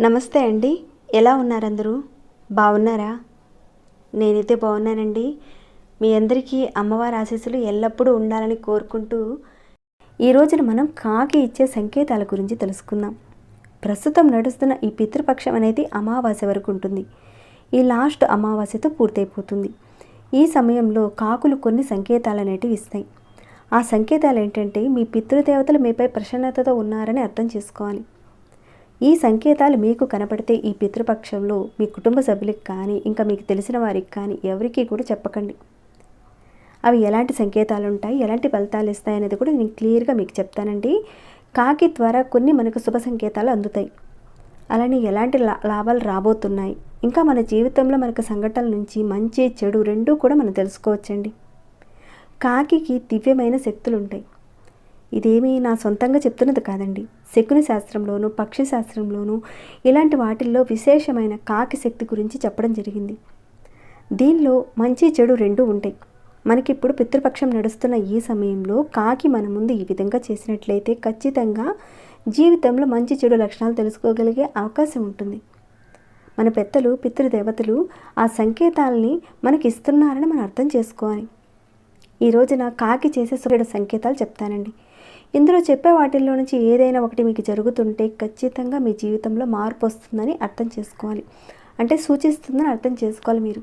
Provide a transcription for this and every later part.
నమస్తే అండి. ఎలా ఉన్నారు అందరూ బాగున్నారా? నేనైతే బాగున్నానండి. మీ అందరికీ అమ్మవారి ఆశీస్సులు ఎల్లప్పుడూ ఉండాలని కోరుకుంటూ ఈ రోజున మనం కాకి ఇచ్చే సంకేతాల గురించి తెలుసుకుందాం. ప్రస్తుతం నడుస్తున్న ఈ పితృపక్షం అనేది అమావాస్య వరకు ఉంటుంది. ఈ లాస్ట్ అమావాస్యతో పూర్తయిపోతుంది. ఈ సమయంలో కాకులు కొన్ని సంకేతాలు అనేటివి ఇస్తాయి. ఆ సంకేతాలు ఏంటంటే మీ పితృదేవతలు మీపై ప్రసన్నతతో ఉన్నారని అర్థం చేసుకోవాలి. ఈ సంకేతాలు మీకు కనపడితే ఈ పితృపక్షంలో మీ కుటుంబ సభ్యులకు కానీ ఇంకా మీకు తెలిసిన వారికి కానీ ఎవరికీ కూడా చెప్పకండి. అవి ఎలాంటి సంకేతాలు ఉంటాయి ఎలాంటి ఫలితాలు ఇస్తాయి అనేది కూడా నేను క్లియర్గా మీకు చెప్తానండి. కాకి ద్వారా కొన్ని మనకు శుభ సంకేతాలు అందుతాయి. అలానే ఎలాంటి లా లాభాలు రాబోతున్నాయి? ఇంకా మన జీవితంలో మనకు సంఘటనల నుంచి మంచి చెడు రెండూ కూడా మనం తెలుసుకోవచ్చండి. కాకికి దివ్యమైన శక్తులు ఉంటాయి ఇదేమీ నా సొంతంగా చెప్తున్నది కాదండి. శకుని శాస్త్రంలోను పక్షి శాస్త్రంలోను ఇలాంటి వాటిల్లో విశేషమైన కాకి శక్తి గురించి చెప్పడం జరిగింది. దీనిలో మంచి చెడు రెండూ ఉంటాయి. మనకిప్పుడు పితృపక్షం నడుస్తున్న ఈ సమయంలో కాకి మన ముందు ఈ విధంగా చేసినట్లయితే ఖచ్చితంగా జీవితంలో మంచి చెడు లక్షణాలు తెలుసుకోగలిగే అవకాశం ఉంటుంది. మన పెద్దలు పితృదేవతలు ఆ సంకేతాలని మనకి ఇస్తున్నారని మనం అర్థం చేసుకోవాలి. ఈ రోజున కాకి చేసే సూర్యుడు సంకేతాలు చెప్తానండి. ఇందులో చెప్పే వాటిల్లో నుంచి ఏదైనా ఒకటి మీకు జరుగుతుంటే ఖచ్చితంగా మీ జీవితంలో మార్పు వస్తుందని అర్థం చేసుకోవాలి. అంటే సూచిస్తుందని అర్థం చేసుకోవాలి మీరు.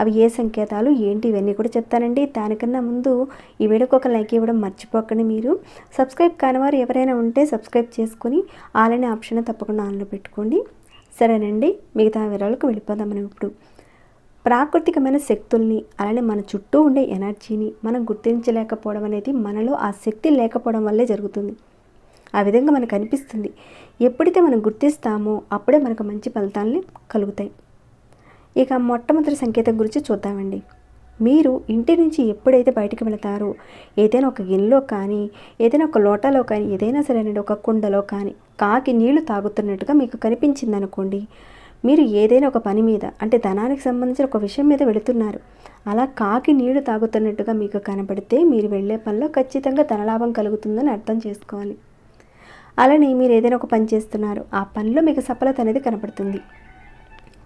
అవి ఏ సంకేతాలు ఏంటి ఇవన్నీ కూడా చెప్తానండి. దానికన్నా ముందు ఈ వీడియోకి ఒక లైక్ ఇవ్వడం మర్చిపోకండి మీరు. సబ్స్క్రైబ్ కాని వారు ఎవరైనా ఉంటే సబ్స్క్రైబ్ చేసుకుని ఆలనే ఆప్షన్ తప్పకుండా ఆన్లో పెట్టుకోండి. సరేనండి మిగతా వివరాలకు వెళ్ళిపోదాం మనం ఇప్పుడు. ప్రాకృతికమైన శక్తుల్ని అలానే మన చుట్టూ ఉండే ఎనర్జీని మనం గుర్తించలేకపోవడం అనేది మనలో ఆ శక్తి లేకపోవడం వల్లే జరుగుతుంది. ఆ విధంగా మనకు అనిపిస్తుంది ఎప్పుడైతే మనం గుర్తిస్తామో అప్పుడే మనకు మంచి ఫలితాలని కలుగుతాయి. ఇక మొట్టమొదటి సంకేతం గురించి చూద్దామండి. మీరు ఇంటి నుంచి ఎప్పుడైతే బయటికి వెళతారో ఏదైనా ఒక గిన్నెలో కానీ ఏదైనా ఒక లోటాలో కానీ ఏదైనా సరేనండి ఒక కుండలో కానీ కాకి నీళ్ళు తాగుతున్నట్టుగా మీకు కనిపించింది అనుకోండి మీరు ఏదైనా ఒక పని మీద అంటే ధనానికి సంబంధించిన ఒక విషయం మీద వెళుతున్నారు. అలా కాకి నీళ్ళు తాగుతున్నట్టుగా మీకు కనబడితే మీరు వెళ్ళే పనిలో ఖచ్చితంగా ధనలాభం కలుగుతుందని అర్థం చేసుకోవాలి. అలానే మీరు ఏదైనా ఒక పని చేస్తున్నారు ఆ పనిలో మీకు సఫలత అనేది కనపడుతుంది.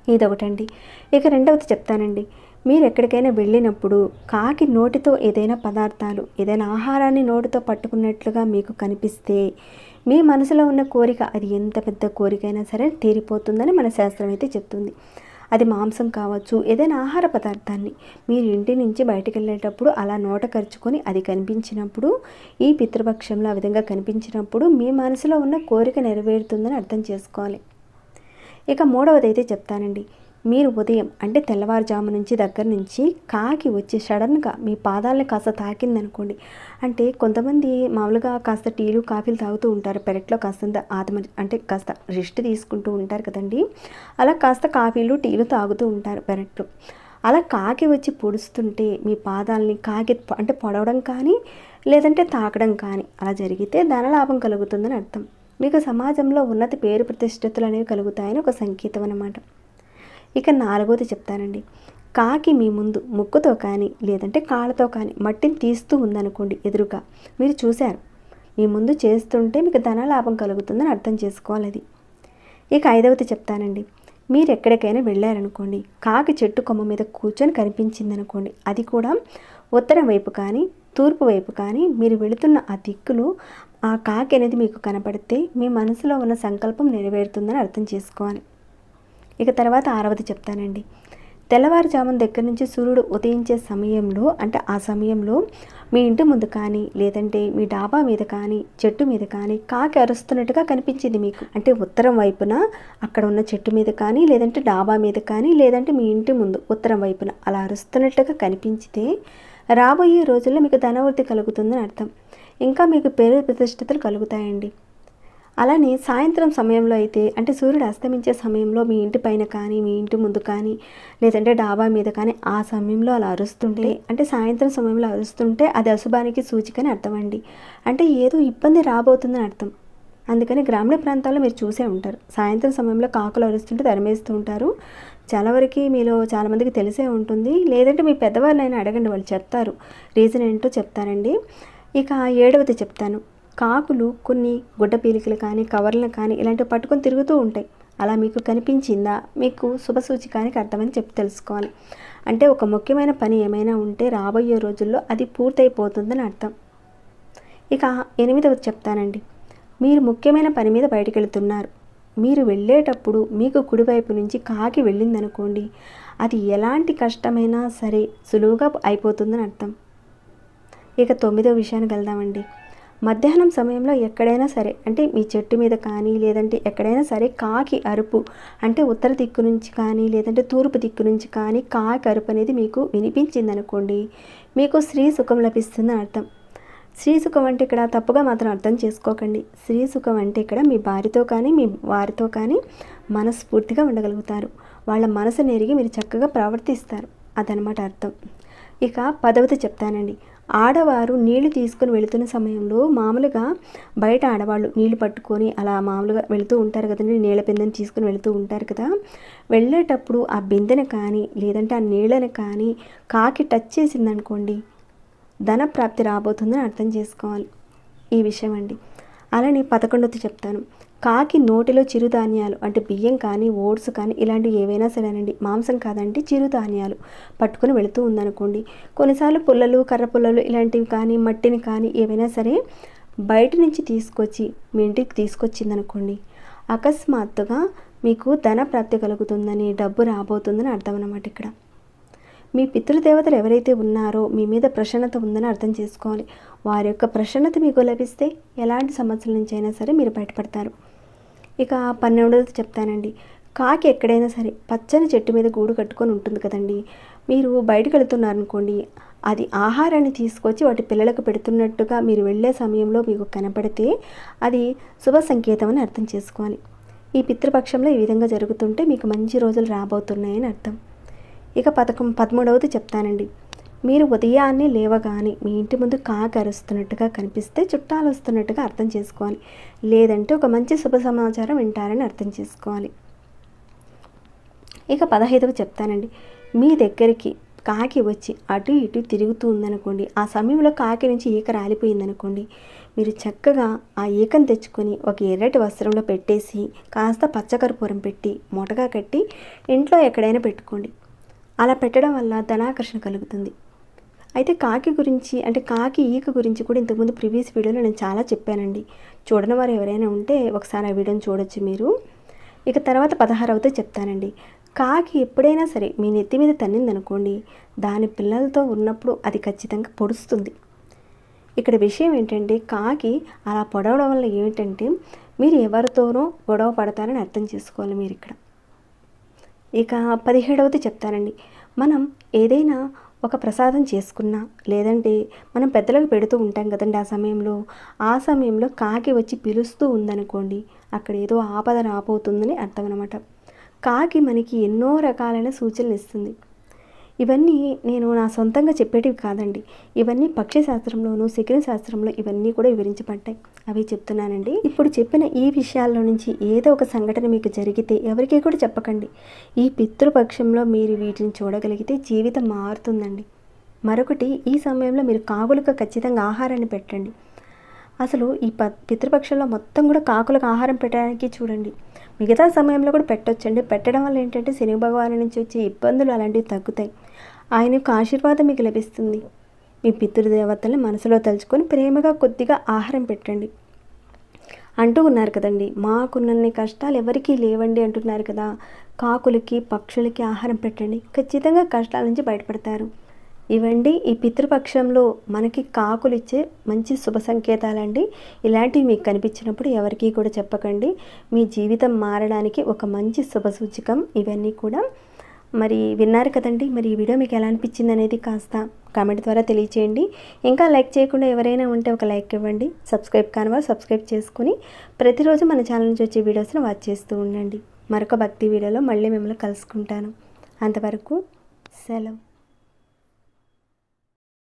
ఇదొకటండి. ఇక రెండవది చెప్తానండి. మీరు ఎక్కడికైనా వెళ్ళినప్పుడు కాకి నోటితో ఏదైనా పదార్థాలు ఏదైనా ఆహారాన్ని నోటితో పట్టుకున్నట్లుగా మీకు కనిపిస్తే మీ మనసులో ఉన్న కోరిక అది ఎంత పెద్ద కోరికైనా సరే తీరిపోతుందని మన శాస్త్రం అయితే చెప్తుంది. అది మాంసం కావచ్చు ఏదైనా ఆహార పదార్థాన్ని మీరు ఇంటి నుంచి బయటకు వెళ్ళేటప్పుడు అలా నోట ఖర్చుకొని అది కనిపించినప్పుడు ఈ పితృపక్షంలో ఆ విధంగా కనిపించినప్పుడు మీ మనసులో ఉన్న కోరిక నెరవేరుతుందని అర్థం చేసుకోవాలి. ఇక మూడవది అయితే చెప్తానండి. మీరు ఉదయం అంటే తెల్లవారుజాము నుంచి దగ్గర నుంచి కాకి వచ్చి సడన్గా మీ పాదాలని కాస్త తాకిందనుకోండి. అంటే కొంతమంది మామూలుగా కాస్త టీలు కాఫీలు తాగుతూ ఉంటారు. పెరట్లో కాస్తంత ఆత్మ అంటే కాస్త రెస్ట్ తీసుకుంటూ ఉంటారు కదండి. అలా కాస్త కాఫీలు టీలు తాగుతూ ఉంటారు పెరట్లో. అలా కాకి వచ్చి పొడుస్తుంటే మీ పాదాలని కాకి అంటే పొడవడం కానీ లేదంటే తాకడం కానీ అలా జరిగితే ధనలాభం కలుగుతుందని అర్థం. మీకు సమాజంలో ఉన్నత పేరు ప్రతిష్టతులు అనేవి కలుగుతాయని ఒక సంకేతం అన్నమాట. ఇక నాలుగోది చెప్తానండి. కాకి మీ ముందు ముక్కుతో కానీ లేదంటే కాళ్ళతో కానీ మట్టిని తీస్తూ ఉందనుకోండి ఎదురుగా. మీరు చూశారు. మీ ముందు చేస్తుంటే మీకు ధన లాభం కలుగుతుందని అర్థం చేసుకోవాలి అది. ఇక ఐదవది చెప్తానండి. మీరు ఎక్కడికైనా వెళ్ళారనుకోండి కాకి చెట్టు కొమ్మ మీద కూర్చొని కనిపించిందనుకోండి అది కూడా ఉత్తరం వైపు కానీ తూర్పు వైపు కానీ మీరు వెళుతున్న ఆ దిక్కులు ఆ కాకి అనేది మీకు కనపడితే మీ మనసులో ఉన్న సంకల్పం నెరవేరుతుందని అర్థం చేసుకోవాలి. ఇక తర్వాత ఆరవది చెప్తానండి. తెల్లవారుజామున దగ్గర నుంచి సూర్యుడు ఉదయించే సమయంలో అంటే ఆ సమయంలో మీ ఇంటి ముందు కానీ లేదంటే మీ డాబా మీద కానీ చెట్టు మీద కానీ కాకి అరుస్తున్నట్టుగా కనిపించింది మీకు. అంటే ఉత్తరం వైపున అక్కడ ఉన్న చెట్టు మీద కానీ లేదంటే డాబా మీద కానీ లేదంటే మీ ఇంటి ముందు ఉత్తరం వైపున అలా అరుస్తున్నట్టుగా కనిపించితే రాబోయే రోజుల్లో మీకు ధనవృద్ధి కలుగుతుందని అర్థం. ఇంకా మీకు పేరు ప్రతిష్టతలు కలుగుతాయండి. అలానే సాయంత్రం సమయంలో అయితే అంటే సూర్యుడు అస్తమించే సమయంలో మీ ఇంటి పైన కానీ మీ ఇంటి ముందు కానీ లేదంటే డాబా మీద కానీ ఆ సమయంలో అలా అరుస్తుంటే అంటే సాయంత్రం సమయంలో అరుస్తుంటే అది అశుభానికి సూచికని అర్థం అండి. అంటే ఏదో ఇబ్బంది రాబోతుందని అర్థం. అందుకని గ్రామీణ ప్రాంతాల్లో మీరు చూసే ఉంటారు. సాయంత్రం సమయంలో కాకులు అరుస్తుంటే తరిమేస్తూ ఉంటారు. చాలా వరకు మీలో చాలామందికి తెలిసే ఉంటుంది. లేదంటే మీ పెద్దవాళ్ళైనా అడగండి వాళ్ళు చెప్తారు. రీజన్ ఏంటో చెప్తారండి ఇక ఏడవది చెప్తాను. కాకులు కొన్ని గుడ్డ పీలికలు కానీ కవర్లను కానీ ఇలాంటివి పట్టుకొని తిరుగుతూ ఉంటాయి. అలా మీకు కనిపించిందా? మీకు శుభసూచికానికి అర్థమని చెప్పి తెలుసుకోవాలి. అంటే ఒక ముఖ్యమైన పని ఏమైనా ఉంటే రాబోయే రోజుల్లో అది పూర్తయిపోతుందని అర్థం. ఇక ఎనిమిదవది చెప్తానండి. మీరు ముఖ్యమైన పని మీద బయటికి వెళుతున్నారు మీరు వెళ్ళేటప్పుడు మీకు కుడివైపు నుంచి కాకి వెళ్ళిందనుకోండి అది ఎలాంటి కష్టమైనా సరే సులువుగా అయిపోతుందని అర్థం. ఇక తొమ్మిదో విషయానికి వెళ్దామండి. మధ్యాహ్నం సమయంలో ఎక్కడైనా సరే అంటే మీ చెట్టు మీద కానీ లేదంటే ఎక్కడైనా సరే కాకి అరుపు అంటే ఉత్తర దిక్కు నుంచి కానీ లేదంటే తూర్పు దిక్కు నుంచి కానీ కాకి అరుపు అనేది మీకు వినిపించింది అనుకోండి మీకు స్త్రీ సుఖం లభిస్తుందని అర్థం. స్త్రీ సుఖం అంటే ఇక్కడ తప్పుగా మాత్రం అర్థం చేసుకోకండి. స్త్రీ సుఖం అంటే ఇక్కడ మీ భార్యతో కానీ మీ వారితో కానీ మనస్ఫూర్తిగా ఉండగలుగుతారు. వాళ్ళ మనసు నెరిగి మీరు చక్కగా ప్రవర్తిస్తారు. అదనమాట అర్థం. ఇక పదవది చెప్తానండి. ఆడవారు నీళ్ళు తీసుకుని వెళుతున్న సమయంలో మామూలుగా బయట ఆడవాళ్ళు నీళ్ళు పట్టుకొని అలా మామూలుగా వెళుతూ ఉంటారు కదండి నీళ్ళ బిందెని తీసుకుని వెళుతూ ఉంటారు కదా. వెళ్ళేటప్పుడు ఆ బిందెని కానీ లేదంటే ఆ నీళ్ళని కానీ కాకి టచ్ చేసిందనుకోండి ధన ప్రాప్తి రాబోతుందని అర్థం చేసుకోవాలి. ఈ విషయం అండి. అలానే పదకొండొత్తి చెప్తాను. కాకి నోటిలో చిరుధాన్యాలు అంటే బియ్యం కానీ ఓట్స్ కానీ ఇలాంటివి ఏవైనా సరేనండి. మాంసం కాదండి చిరుధాన్యాలు పట్టుకుని వెళుతూ ఉందనుకోండి. కొన్నిసార్లు పుల్లలు కర్ర పుల్లలు ఇలాంటివి కానీ మట్టిని కానీ ఏవైనా సరే బయట నుంచి తీసుకొచ్చి మీ ఇంటికి తీసుకొచ్చిందనుకోండి అకస్మాత్తుగా మీకు ధన ప్రాప్తి కలుగుతుందని డబ్బు రాబోతుందని అర్థం అన్నమాట ఇక్కడ. మీ పితృదేవతలు ఎవరైతే ఉన్నారో మీ మీద ప్రసన్నత ఉందని అర్థం చేసుకోవాలి. వారి యొక్క ప్రసన్నత మీకు లభిస్తే ఎలాంటి సమస్యల నుంచి అయినా సరే మీరు బయటపడతారు. ఇక పన్నెండోది చెప్తానండి. కాకి ఎక్కడైనా సరే పచ్చని చెట్టు మీద గూడు కట్టుకొని ఉంటుంది కదండి. మీరు బయటకు వెళుతున్నారనుకోండి అది ఆహారాన్ని తీసుకొచ్చి వాటి పిల్లలకు పెడుతున్నట్టుగా మీరు వెళ్ళే సమయంలో మీకు కనపడితే అది శుభ సంకేతం అని అర్థం చేసుకోవాలి. ఈ పితృపక్షంలో ఈ విధంగా జరుగుతుంటే మీకు మంచి రోజులు రాబోతున్నాయని అర్థం. ఇక పథకం పదమూడవది చెప్తానండి. మీరు ఉదయాన్నే లేవగానే మీ ఇంటి ముందు కాకి అరుస్తున్నట్టుగా కనిపిస్తే చుట్టాలు వస్తున్నట్టుగా అర్థం చేసుకోవాలి. లేదంటే ఒక మంచి శుభ సమాచారం వింటారని అర్థం చేసుకోవాలి. ఇక పదహైదవ చెప్తానండి. మీ దగ్గరికి కాకి వచ్చి అటు ఇటు తిరుగుతూ ఉందనుకోండి ఆ సమయంలో కాకి నుంచి ఈక రాలిపోయిందనుకోండి మీరు చక్కగా ఆ ఈకను తెచ్చుకొని ఒక ఎర్రటి వస్త్రంలో పెట్టేసి కాస్త పచ్చకర్పూరం పెట్టి మూటగా కట్టి ఇంట్లో ఎక్కడైనా పెట్టుకోండి. అలా పెట్టడం వల్ల ధనాకర్షణ కలుగుతుంది. అయితే కాకి గురించి అంటే కాకి ఈక గురించి కూడా ఇంతకుముందు ప్రీవియస్ వీడియోలో నేను చాలా చెప్పానండి. చూడని వారు ఎవరైనా ఉంటే ఒకసారి ఆ వీడియోని చూడొచ్చు మీరు. ఇక తర్వాత పదహారవతో చెప్తానండి. కాకి ఎప్పుడైనా సరే మీ నెత్తి మీద తన్నిందనుకోండి దాని పిల్లలతో ఉన్నప్పుడు అది ఖచ్చితంగా పొడుస్తుంది. ఇక్కడ విషయం ఏంటంటే కాకి అలా పొడవడం వల్ల ఏమిటంటే మీరు ఎవరితోనో గొడవ పడతారని అర్థం చేసుకోవాలి మీరు ఇక్కడ. ఇక పదిహేడవది చెప్తానండి. మనం ఏదైనా ఒక ప్రసాదం చేసుకున్నా లేదంటే మనం పెద్దలకు పెడుతూ ఉంటాం కదండి ఆ సమయంలో. ఆ సమయంలో కాకి వచ్చి పిలుస్తూ ఉందనుకోండి అక్కడ ఏదో ఆపద రాబోతుందని అర్థం అనమాట కాకి మనకి ఎన్నో రకాలైన సూచనలు ఇస్తుంది. ఇవన్నీ నేను నా సొంతంగా చెప్పేటివి కాదండి. ఇవన్నీ పక్షి శాస్త్రంలోను శకిన శాస్త్రంలో ఇవన్నీ కూడా వివరించబడ్డాయి. అవి చెప్తున్నానండి. ఇప్పుడు చెప్పిన ఈ విషయాల్లో నుంచి ఏదో ఒక సంఘటన మీకు జరిగితే ఎవరికీ కూడా చెప్పకండి. ఈ పితృపక్షంలో మీరు వీటిని చూడగలిగితే జీవితం మారుతుందండి. మరొకటి ఈ సమయంలో మీరు కాకులకు ఖచ్చితంగా ఆహారాన్ని పెట్టండి. అసలు ఈ ప పితృపక్షంలో మొత్తం కూడా కాకులకు ఆహారం పెట్టడానికి చూడండి. మిగతా సమయంలో కూడా పెట్టొచ్చండి. పెట్టడం వల్ల ఏంటంటే శని భగవాను నుంచి వచ్చే ఇబ్బందులు అలాంటివి తగ్గుతాయి. ఆయన యొక్క ఆశీర్వాదం మీకు లభిస్తుంది. మీ పితృదేవతల్ని మనసులో తలుచుకొని ప్రేమగా కొద్దిగా ఆహారం పెట్టండి. అంటూ ఉన్నారు కదండి. మాకున్నన్ని కష్టాలు ఎవరికీ లేవండి అంటున్నారు కదా. కాకులకి పక్షులకి ఆహారం పెట్టండి. ఖచ్చితంగా కష్టాల నుంచి బయటపడతారు. ఇవండి ఈ పితృపక్షంలో మనకి కాకులు ఇచ్చే మంచి శుభ సంకేతాలండి. ఇలాంటివి మీకు కనిపించినప్పుడు ఎవరికీ కూడా చెప్పకండి. మీ జీవితం మారడానికి ఒక మంచి శుభ సూచకం ఇవన్నీ కూడా మరి విన్నారు కదండి. మరి ఈ వీడియో మీకు ఎలా అనిపించింది అనేది కాస్త కామెంట్ ద్వారా తెలియచేయండి. ఇంకా లైక్ చేయకుండా ఎవరైనా ఉంటే ఒక లైక్ ఇవ్వండి. సబ్స్క్రైబ్ కానివా సబ్స్క్రైబ్ చేసుకుని ప్రతిరోజు మన ఛానల్ నుంచి వచ్చే వీడియోస్ని వాచ్ చేస్తూ ఉండండి. మరొక భక్తి వీడియోలో మళ్ళీ మిమ్మల్ని కలుసుకుంటాను. అంతవరకు సెలవు.